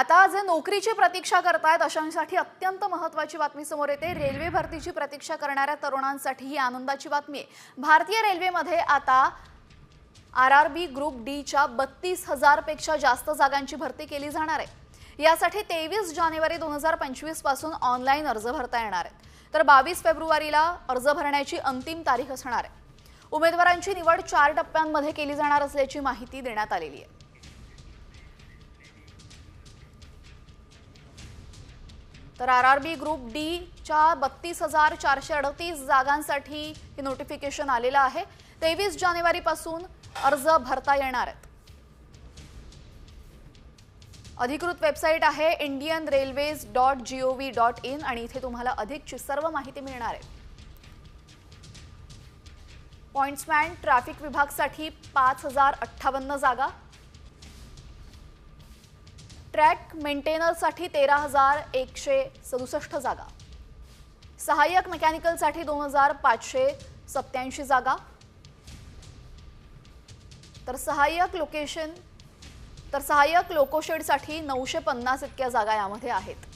आता जे नोकरीची प्रतीक्षा करतायत अशांसाठी अत्यंत महत्वाची बातमी समोर येते. रेल्वे भरतीची प्रतीक्षा करणाऱ्या तरुणांसाठी ही आनंदाची बातमी आहे. भारतीय रेल्वेमध्ये आता आर आर बी ग्रुप डीच्या बत्तीस हजारपेक्षा जास्त जागांची भरती केली जाणार आहे. यासाठी तेवीस जानेवारी दोन हजार पंचवीसपासून ऑनलाईन अर्ज भरता येणार आहेत. तर बावीस फेब्रुवारीला अर्ज भरण्याची अंतिम तारीख असणार आहे. उमेदवारांची निवड चार टप्प्यांमध्ये केली जाणार असल्याची माहिती देण्यात आलेली आहे. तर आर आर बी ग्रुप डीच्या बत्तीस हजार चारशे अडतीस जागांसाठी हे नोटिफिकेशन आलेलं आहे. तेवीस जानेवारीपासून अर्ज भरता येणार आहेत. अधिकृत वेबसाईट आहे Indian railways dot G O V dot in आणि इथे तुम्हाला अधिकची सर्व माहिती मिळणार आहे. पॉइंट्समॅन ट्रॅफिक विभागसाठी पाच हजार अठ्ठावन्न जागा ट्रॅक मेंटेनरसाठी तेरा हजार एकशे सदुसष्ट जागा. सहाय्यक मेकॅनिकलसाठी दोन हजार पाचशे सत्याऐंशी जागा. तर सहाय्यक लोकेशन तर सहाय्यक लोकोशेडसाठी नऊशे पन्नास इतक्या जागा यामध्ये आहेत.